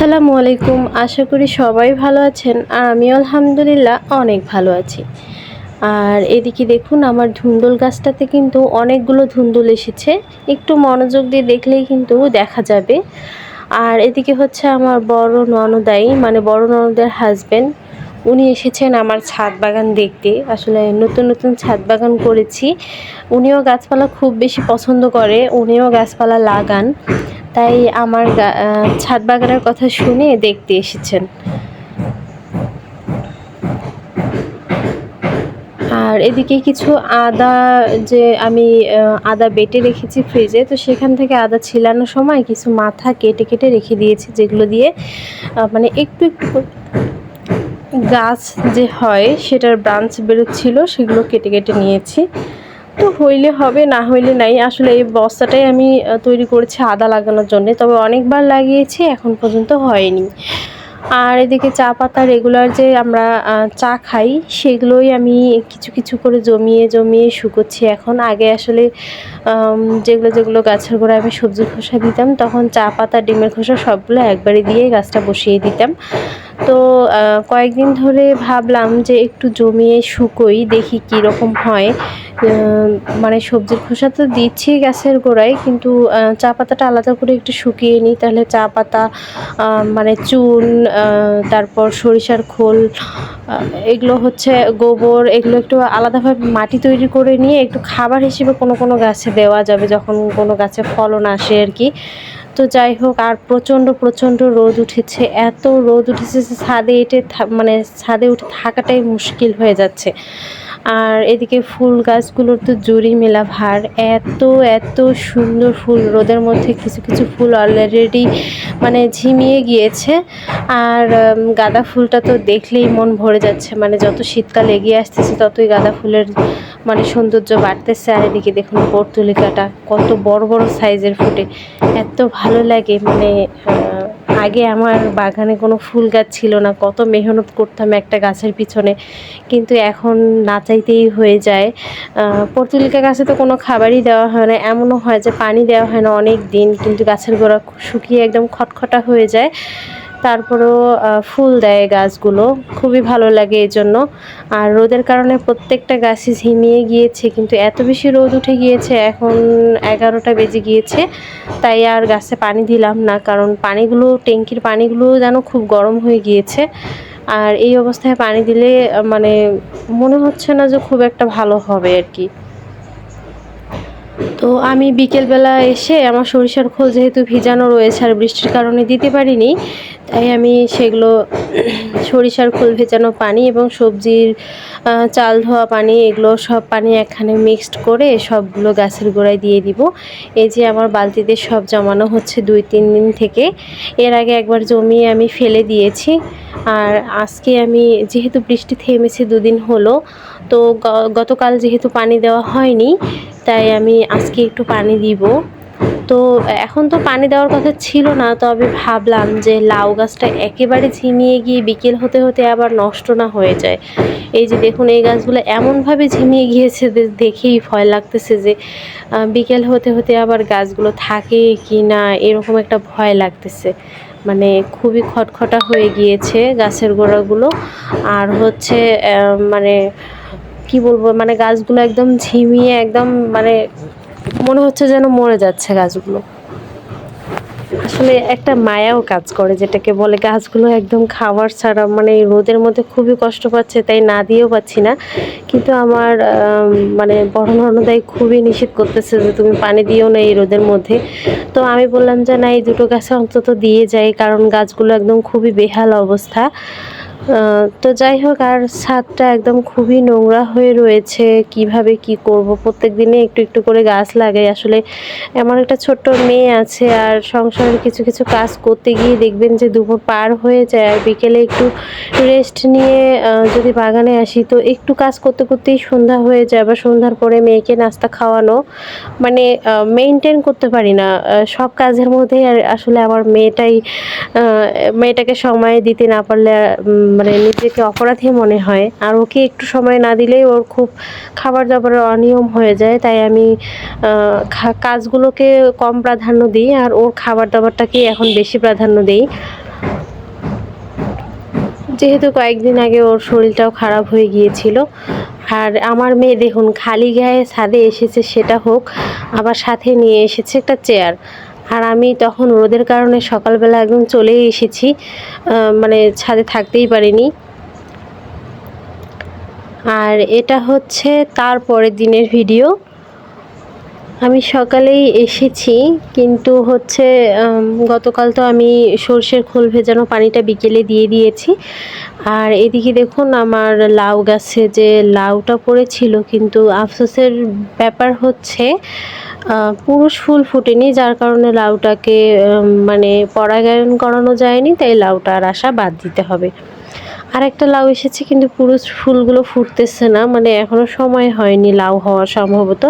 আসসালামু আলাইকুম। আশা করি সবাই ভালো আছেন আর আমি আলহামদুলিল্লাহ অনেক ভালো আছি। আর এদিকে দেখুন, আমার ধুন্দুল গাছটাতে কিন্তু অনেকগুলো ধুন্দুল এসেছে। একটু মনোযোগ দিয়ে দেখলেই কিন্তু দেখা যাবে। আর এদিকে হচ্ছে আমার বড় ননদাই মানে বড় ননদের হাজবেন্ড উনি এসেছেন আমার ছাদ বাগান দেখতে। আসলে নতুন নতুন ছাদ বাগান করেছি। উনিও গাছপালা খুব বেশি পছন্দ করে, উনিও গাছপালা লাগান। তাই আমার ছাদ বাগানের কথা শুনে দেখতে এসেছেন। আর এদিকে কিছু আদা যে আমি আদা বেটে রেখেছি ফ্রিজে, তো সেখান থেকে আদা ছিলানোর সময় কিছু মাথা কেটে কেটে রেখে দিয়েছি, যেগুলো দিয়ে মানে একটু একটু গাছ যে হয়, সেটার ব্রাঞ্চ বেরোচ্ছিল, সেগুলো কেটে কেটে নিয়েছি। তো হইলে হবে, না হইলে নাই। আসলে এই বস্তাটাই আমি তৈরি করেছি আদা লাগানোর জন্য, তবে অনেকবার লাগিয়েছি, এখন পর্যন্ত হয়নি। আর এদিকে চা পাতা রেগুলার যে আমরা চা খাই, সেগুলোই আমি কিছু কিছু করে জমিয়ে জমিয়ে শুকোচ্ছি এখন। আগে আসলে যেগুলো যেগুলো গাছের গোড়ায় আমি সবজি খোসা দিতাম, তখন চা পাতা, ডিমের খোসা সবগুলো একবারে দিয়ে গাছটা বসিয়ে দিতাম। তো কয়েকদিন ধরে ভাবলাম যে একটু জমিয়ে শুকোই, দেখি কী রকম হয় মানে সবজির খোসা তো দিচ্ছি গাছের গোড়ায়, কিন্তু চা পাতাটা আলাদা করে একটু শুকিয়ে নিই, তাহলে চা পাতা মানে চুন তারপর সরিষার খোল এগুলো হচ্ছে গোবর, এগুলো একটু আলাদাভাবে মাটি তৈরি করে নিয়ে একটু খাবার হিসেবে কোনো কোনো গাছে দেওয়া যাবে, যখন কোনো গাছে ফলন আসে আর কি। তো যাই হোক, আর প্রচণ্ড প্রচণ্ড রোদ উঠেছে। এত রোদ উঠেছে ছাদে এটে মানে ছাদে উঠে থাকাটাই মুশকিল হয়ে যাচ্ছে। আর এদিকে ফুল গাছগুলোর তো জুড়ি মেলা ভার। এত এত সুন্দর ফুল, রোদের মধ্যে কিছু কিছু ফুল অলরেডি মানে ঝিমিয়ে গিয়েছে। আর গাঁদা ফুলটা তো দেখলেই মন ভরে যাচ্ছে। মানে যত শীতকাল এগিয়ে আসতেছে, ততই গাঁদা ফুলের মানে সৌন্দর্য বাড়তেছে। আর এদিকে দেখুন পর্তুলিকাটা, কত বড় বড় সাইজের ফুটে। এত ভালো লাগে মানে আগে আমার বাগানে কোনো ফুল গাছ ছিল না, কত মেহনত করতাম একটা গাছের পিছনে। কিন্তু এখন না চাইতেই হয়ে যায়। পর্তুলিকা গাছে তো কোনো খাবারই দেওয়া হয় না, এমনও হয় যে পানি দেওয়া হয় না অনেক দিন, কিন্তু গাছের গোড়া শুকিয়ে একদম খটখটা হয়ে যায়। তারপরেও ফুল দেয় গাছগুলো। খুবই ভালো লাগে এই জন্য। আর রোদের কারণে প্রত্যেকটা গাছই ঝিমিয়ে গিয়েছে, কিন্তু এত বেশি রোদ উঠে গিয়েছে, এখন এগারোটা বেজে গিয়েছে। তাই আর গাছে পানি দিলাম না, কারণ পানিগুলো, ট্যাঙ্কির পানিগুলো যেন খুব গরম হয়ে গিয়েছে। আর এই অবস্থায় পানি দিলে মানে মনে হচ্ছে না যে খুব একটা ভালো হবে আর কি। তো আমি বিকেলবেলা এসে, আমার সরিষার খোল যেহেতু ভিজানো রয়েছে, আর বৃষ্টির কারণে দিতে পারিনি তাই আমি সেগুলো সরিষার খোল ভেজানো পানি এবং সবজির চাল ধোয়া পানি এগুলো সব পানি একখানে মিক্সড করে সবগুলো গাছের গোড়ায় দিয়ে দিব। এই যে আমার বালতিতে সব জমানো হচ্ছে দুই, তিন দিন থেকে। এর আগে একবার জমিয়ে আমি ফেলে দিয়েছি। আর আজকে আমি যেহেতু বৃষ্টি থেমেছে দুদিন হলো, তো গতকাল যেহেতু পানি দেওয়া হয়নি, তাই আমি আজকে একটু পানি দিব। তো এখন তো পানি দেওয়ার কথা ছিল না, তবে ভাবলাম যে লাউ গাছটা একেবারে ঝিমিয়ে গিয়ে বিকেল হতে হতে আবার নষ্ট না হয়ে যায়। এই যে দেখুন, এই গাছগুলো এমনভাবে ঝিমিয়ে গিয়েছে দেখেই ভয় লাগতেছে যে বিকেল হতে হতে আবার গাছগুলো থাকে কি না, এরকম একটা ভয় লাগতেছে। মানে খুবই খটখটা হয়ে গিয়েছে গাছের গোড়াগুলো। আর হচ্ছে মানে কি বলব মানে গাছগুলো একদম ঝিমিয়ে, একদম মানে মনে হচ্ছে যেন মরে যাচ্ছে গাছগুলো। আসলে একটা মায়াও কাজ করে, যেটাকে বলে গাছগুলো একদম খাবার ছাড়া মানে রোদের মধ্যে খুবই কষ্ট পাচ্ছে, তাই না দিয়েও পাচ্ছি না। কিন্তু আমার মানে বড় ননদাই খুবই নিষেধ করতেছে যে তুমি পানি দিও না এই রোদের মধ্যে। তো আমি বললাম যে না, এই দুটো গাছে অন্তত দিয়ে যাই, কারণ গাছগুলো একদম খুবই বেহাল অবস্থা। তো যাই হোক, আর ছাদটা একদম খুবই নোংরা হয়ে রয়েছে। কীভাবে কি করব? প্রত্যেক দিনে একটু একটু করে গাছ লাগাই। আসলে এমন একটা ছোট্ট মেয়ে আছে, আর সংসারের কিছু কিছু কাজ করতে গিয়ে দেখবেন যে দুপুর পার হয়ে যায়। আর বিকেলে একটু রেস্ট নিয়ে যদি বাগানে আসি, তো একটু কাজ করতে করতেই সন্ধ্যা হয়ে যায় বা সন্ধ্যার পরে মেয়েকে নাস্তা খাওয়ানো। মানে মেনটেন করতে পারি না। সব কাজের মধ্যেই আর আসলে আমার মেয়েটাই মেয়েটাকে সময় দিতে না পারলে মানে নিজেকে অপরাধী মনে হয়। আর ওকে একটু সময় না দিলেই ওর খুব খাবার দাবারের অনিয়ম হয়ে যায়। তাই আমি কাজগুলোকে কম প্রাধান্য দিই আর ওর খাবার দাবারটাকেই এখন বেশি প্রাধান্য দিই। যেহেতু কয়েকদিন আগে ওর শরীরটাও খারাপ হয়ে গিয়েছিল। আর আমার মেয়ে দেখুন, খালি গায়ে ছাদে এসেছে সেটা হোক, আবার সাথে নিয়ে এসেছে একটা চেয়ার আর আমি তখন রোদের কারণে সকালবেলা একদম চলেই এসেছি মানে ছাদে থাকতেই পারিনি। আর এটা হচ্ছে তারপরের দিনের ভিডিও। আমি সকালেই এসেছি, কিন্তু হচ্ছে গতকাল তো আমি সর্ষের খোল ভেজানো পানিটা বিকেলে দিয়ে দিয়েছি। আর এদিকে দেখুন আমার লাউ গাছে যে লাউটা পড়েছিল, কিন্তু আফসোসের ব্যাপার হচ্ছে পুরুষ ফুল ফুটেনি, যার কারণে লাউটাকে মানে পরাগায়ন করানো যায়নি, তাই লাউটার আশা বাদ দিতে হবে। আর একটা লাউ এসেছে, কিন্তু পুরো ফুলগুলো ফুটতেছে না। মানে এখনও সময় হয়নি লাউ হওয়া সম্ভবত।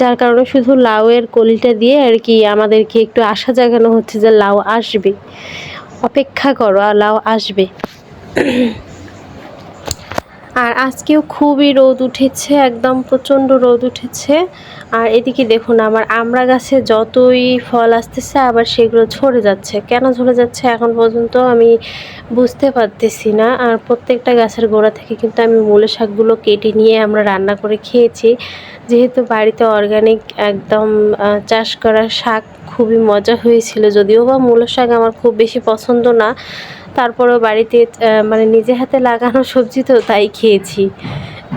যার কারণে শুধু লাউয়ের কলিটা দিয়ে আর কি আমাদেরকে একটু আশা জাগানো হচ্ছে যে লাউ আসবে। অপেক্ষা করো, আর লাউ আসবে। আর আজকেও খুবই রোদ উঠেছে, একদম প্রচণ্ড রোদ উঠেছে। আর এদিকে দেখুন, আমার আমরা গাছে যতই ফল আসতেছে, আবার সেগুলো ঝরে যাচ্ছে। কেন ঝরে যাচ্ছে এখন পর্যন্ত আমি বুঝতে পারতেছি না। আর প্রত্যেকটা গাছের গোড়া থেকে কিন্তু আমি মূলে শাকগুলো কেটে নিয়ে আমরা রান্না করে খেয়েছি। যেহেতু বাড়িতে অর্গানিক একদম চাষ করা শাক খুবই মজা হয়েছিল যদিও বা মূল শাক আমার খুব বেশি পছন্দ না। তারপরেও বাড়িতে মানে নিজে হাতে লাগানো সবজি তো তাই খেয়েছি।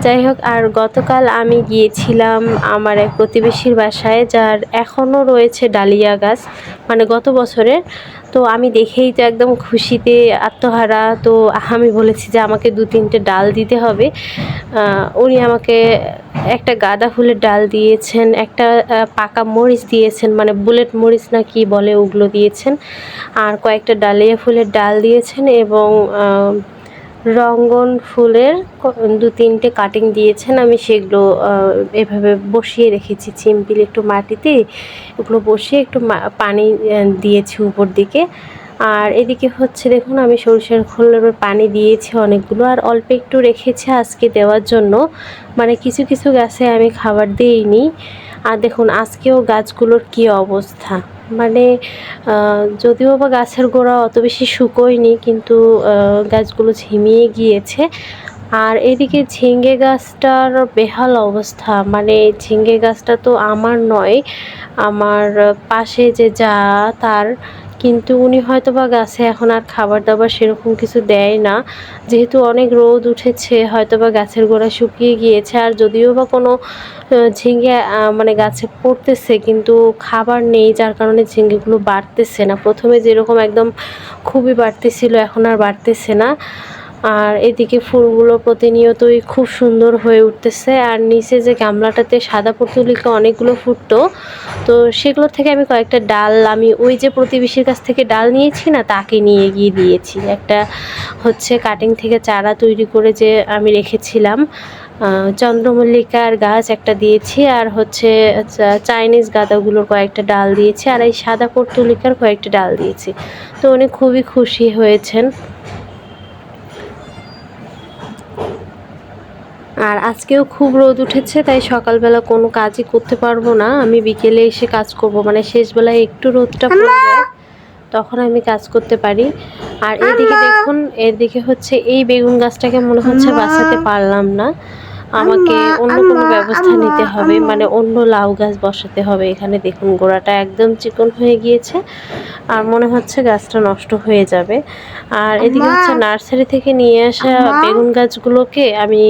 যাই হোক, আর গতকাল আমি গিয়েছিলাম আমার এক প্রতিবেশীর বাসায়, যার এখনও রয়েছে ডালিয়া গাছ মানে গত বছরের। তো আমি দেখেই তো একদম খুশিতে আত্মহারা। তো আমি বলেছি যে আমাকে দু তিনটে ডাল দিতে হবে। উনি আমাকে একটা গাঁদা ফুলের ডাল দিয়েছেন, একটা পাকা মরিচ দিয়েছেন মানে বুলেট মরিচ না কি বলে ওগুলো দিয়েছেন, আর কয়েকটা ডালিয়া ফুলের ডাল দিয়েছেন এবং রঙ্গন ফুলের দু তিনটে কাটিং দিয়েছেন। আমি সেগুলো এভাবে বসিয়ে রেখেছি। চিম্পিল একটু মাটিতে এগুলো বসিয়ে একটু পানি দিয়েছি উপর দিকে। আর এদিকে হচ্ছে দেখুন, আমি সরিষার খোলের পানি দিয়েছি অনেকগুলো। আর অল্প একটু রেখেছি আজকে দেওয়ার জন্য। মানে কিছু কিছু গাছে আমি খাবার দিইনি। আর দেখুন, আজকেও গাছগুলোর কি অবস্থা। মানে যদিও বা গাছের গোড়া অত বেশি শুকোয়নি, কিন্তু গাছগুলো ঝিমিয়ে গিয়েছে। আর এদিকে ঝিঙ্গে গাছটার বেহাল অবস্থা। মানে ঝিঙ্গে গাছটা তো আমার নয়, আমার পাশে যে যা তার কিন্তু উনি হয়তো বা গাছে, এখন আর খাবার দাবার সেরকম কিছু দেয় না। যেহেতু অনেক রোদ উঠেছে হয়তো বা গাছের গোড়া শুকিয়ে গিয়েছে, আর যদিও বা কোনো ঝিঙে মানে গাছে পড়তেছে, কিন্তু খাবার নেই, যার কারণে ঝিঙ্গেগুলো বাড়তেছে না। প্রথমে যেরকম একদম খুবই বাড়তেছিল, এখন আর বাড়তেছে না। আর এদিকে ফুলগুলো প্রতিনিয়তই খুব সুন্দর হয়ে উঠতেছে। আর নিচে যে গামলাটাতে সাদা পুতুলিকা অনেকগুলো ফুটতো, তো সেগুলো থেকে আমি কয়েকটা ডাল, আমি ওই যে প্রতিবেশীর কাছ থেকে ডাল নিয়েছি না, তাকে নিয়ে গিয়ে দিয়েছি। একটা হচ্ছে কাটিং থেকে চারা তৈরি করে যে আমি রেখেছিলাম। চন্দ্রমল্লিকার গাছ একটা দিয়েছি, আর হচ্ছে চাইনিজ গাঁদাগুলোর কয়েকটা ডাল দিয়েছি, আর এই সাদা পর্তুলিকার কয়েকটা ডাল দিয়েছি। তো উনি খুবই খুশি হয়েছেন। আর আজকেও খুব রোদ উঠেছে তাই সকালবেলা কোনো কাজই করতে পারব না। আমি বিকেলে এসে কাজ করব মানে শেষবেলায় একটু রোদটা পড়ে যায় তখন আমি কাজ করতে পারি। আর এদিকে দেখুন এদিকে হচ্ছে এই বেগুন গাছটাকে মনে হচ্ছে বাঁচাতে পারলাম না। আমাকে অন্য কোনো ব্যবস্থা নিতে হবে মানে অন্য লাউ গাছ বসাতে হবে। এখানে দেখুন গোড়াটা একদম চিকন হয়ে গিয়েছে আর মনে হচ্ছে গাছটা নষ্ট হয়ে যাবে। আর এদিকে হচ্ছে নার্সারি থেকে নিয়ে আসা বেগুন গাছগুলোকে আমি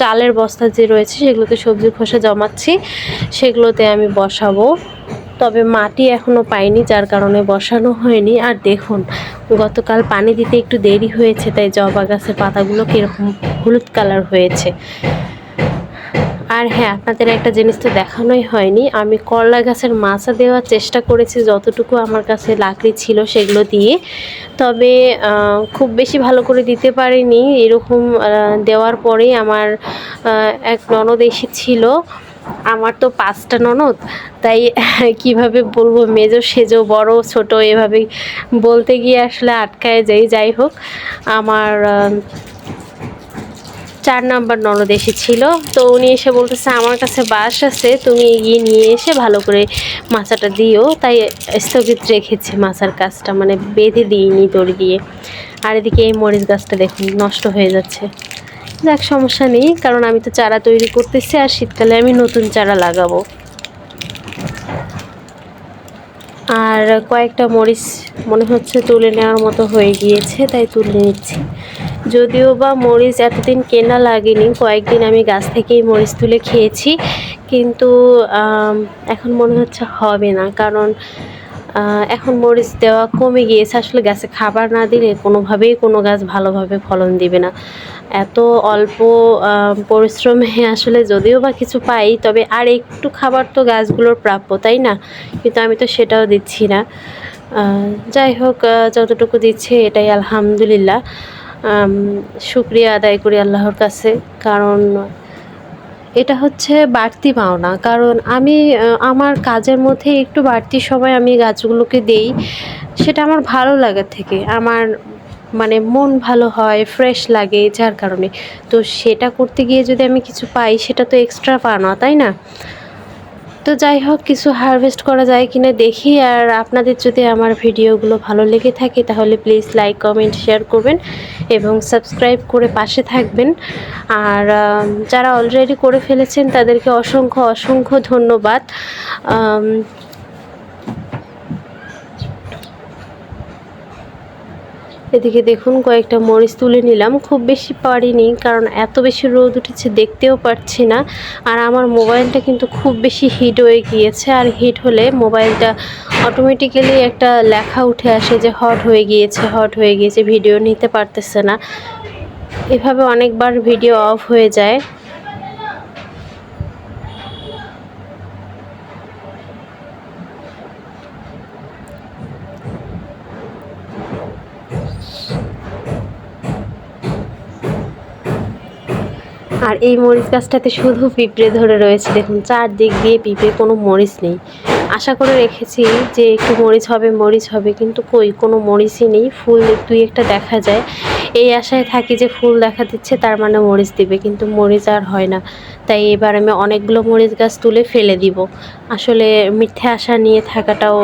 চালের বস্তা যে রয়েছে সেগুলোতে সবজি খোসা জমাচ্ছি সেগুলোতে আমি বসাবো। তবে মাটি এখনও পাইনি, যার কারণে বসানো হয়নি। আর দেখুন, গতকাল পানি দিতে একটু দেরি হয়েছে, তাই জবা গাছের পাতাগুলো কীরকম হলুদ কালার হয়েছে। আর হ্যাঁ আপনাদের একটা জিনিস তো দেখানোই হয়নি। আমি করলা গাছের মাচা দেওয়ার চেষ্টা করেছি, যতটুকু আমার কাছে লাকড়ি ছিল সেগুলো দিয়ে। তবে খুব বেশি ভালো করে দিতে পারিনি। এরকম দেওয়ার পরেই আমার এক ননদ এসেছিল। আমার তো পাঁচটা ননদ, তাই কীভাবে বলব, মেজো সেজো, বড়, ছোট এভাবে বলতে গিয়ে আসলে আটকায় যাই। যাই হোক, আমার চার নাম্বার ননদ এসেছিল। তো উনি এসে বলতেছে, আমার কাছে বাস আছে, তুমি এগিয়ে নিয়ে এসে ভালো করে মাচাটা দিও। তাই স্থগিত রেখেছি মাচার কাজটা মানে বেঁধে দিইনি দড়ি দিয়ে। আর এদিকে এই মরিচ গাছটা দেখুন, নষ্ট হয়ে যাচ্ছে। যাক সমস্যা নেই, কারণ আমি তো চারা তৈরি করতেছি আর শীতকালে আমি নতুন চারা লাগাবো। আর কয়েকটা মরিচ মনে হচ্ছে তুলে নেওয়ার মতো হয়ে গিয়েছে, তাই তুলে নিচ্ছি। যদিও বা মরিচ এতদিন কেনা লাগেনি, কয়েকদিন আমি গাছ থেকেই মরিচ তুলে খেয়েছি, কিন্তু এখন মনে হচ্ছে হবে না, কারণ এখন মরিচ দেওয়া কমে গিয়েছে। আসলে গাছে খাবার না দিলে কোনোভাবেই কোনো গাছ ভালোভাবে ফলন দিবে না। এত অল্প পরিশ্রমে আসলে যদিও বা কিছু পাই, তবে আর একটু খাবার তো গাছগুলোর প্রাপ্য, তাই না? কিন্তু আমি তো সেটাও দিচ্ছি না। যাই হোক যতটুকু দিচ্ছে এটাই আলহামদুলিল্লাহ। শুক্রিয়া আদায় করি আল্লাহর কাছে, কারণ এটা হচ্ছে বাড়তি পাওনা। কারণ আমি আমার কাজের মধ্যে একটু বাড়তি সময় আমি গাছগুলোকে দেই, সেটা আমার ভালো লাগার থেকে। আমার মানে মন ভালো হয় ফ্রেশ লাগে যার কারণে। তো সেটা করতে গিয়ে যদি আমি কিছু পাই, সেটা তো এক্সট্রা পাওনা, তাই না? তো যাই হোক, কিছু হারভেস্ট করা যায় কিনা দেখি। আর আপনাদের যদি আমার ভিডিওগুলো ভালো লেগে থাকে, তাহলে প্লিজ লাইক কমেন্ট শেয়ার করবেন এবং সাবস্ক্রাইব করে পাশে থাকবেন। আর যারা অলরেডি করে ফেলেছেন, তাদেরকে অসংখ্য অসংখ্য ধন্যবাদ। এদিকে দেখুন, কয়েকটা মরিচ তুলে নিলাম। খুব বেশি পারিনি, কারণ এত বেশি রোদ উঠেছে, দেখতেও পারছি না। আর আমার মোবাইলটা কিন্তু খুব বেশি হিট হয়ে গিয়েছে, আর হিট হলে মোবাইলটা অটোমেটিক্যালি একটা লেখা উঠে আসে যে, হট হয়ে গিয়েছে, হট হয়ে গিয়েছে ভিডিও নিতে পারতেছে না। এভাবে অনেকবার ভিডিও অফ হয়ে যায়। এই মরিচ গাছটাতে শুধু পিঁপড়ে ধরে রয়েছে। দেখুন, চারদিক দিয়ে পিঁপড়ে, কোনো মরিচ নেই। আশা করে রেখেছি যে একটু মরিচ হবে মরিচ হবে, কিন্তু কই, কোনো মরিচই নেই। ফুল দুই একটা দেখা যায়। এই আশায় থাকি যে ফুল দেখা দিচ্ছে, তার মানে মরিচ দিবে, কিন্তু মরিচ আর হয় না। তাই এবার আমি অনেকগুলো মরিচ গাছ তুলে ফেলে দিব। আসলে মিথ্যে আশা নিয়ে থাকাটাও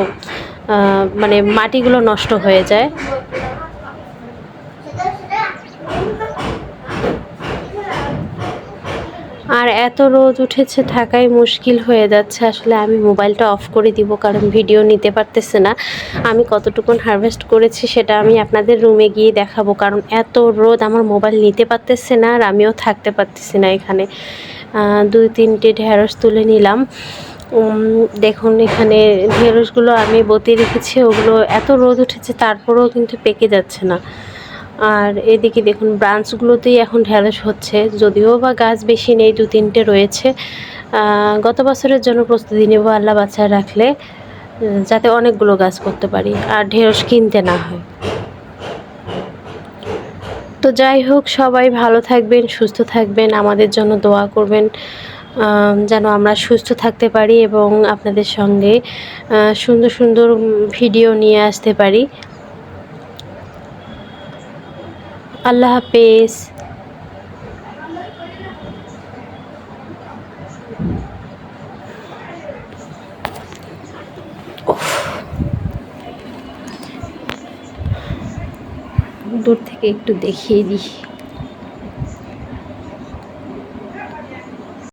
মানে মাটিগুলো নষ্ট হয়ে যায়। আর এত রোদ উঠেছে থাকাই মুশকিল হয়ে যাচ্ছে। আসলে আমি মোবাইলটা অফ করে দিব, কারণ ভিডিও নিতে পারতেছে না। আমি কতটুকুন হারভেস্ট করেছি সেটা আমি আপনাদের রুমে গিয়ে দেখাবো, কারণ এত রোদ আমার মোবাইল নিতে পারতেছে না আর আমিও থাকতে পারতেছি না এখানে। দুই তিনটে ঢেঁড়স তুলে নিলাম। দেখুন এখানে ঢেঁড়সগুলো আমি বতিয়ে রেখেছি, ওগুলো এত রোদ উঠেছে, তারপরেও কিন্তু পেকে যাচ্ছে না। আর এদিকে দেখুন ব্রাঞ্চগুলোতেই এখন ঢেঁড়স হচ্ছে। যদিও বা গাছ বেশি নেই দু তিনটে রয়েছে গত বছরের জন্য প্রস্তুতি নেব আল্লাহ বাচ্চা রাখলে যাতে অনেকগুলো গাছ করতে পারি আর ঢেঁড়স কিনতে না হয়। তো যাই হোক, সবাই ভালো থাকবেন, সুস্থ থাকবেন, আমাদের জন্য দোয়া করবেন যেন আমরা সুস্থ থাকতে পারি এবং আপনাদের সঙ্গে সুন্দর সুন্দর ভিডিও নিয়ে আসতে পারি। আল্লাহ হাফেজ। দূর থেকে একটু দেখিয়ে দিই।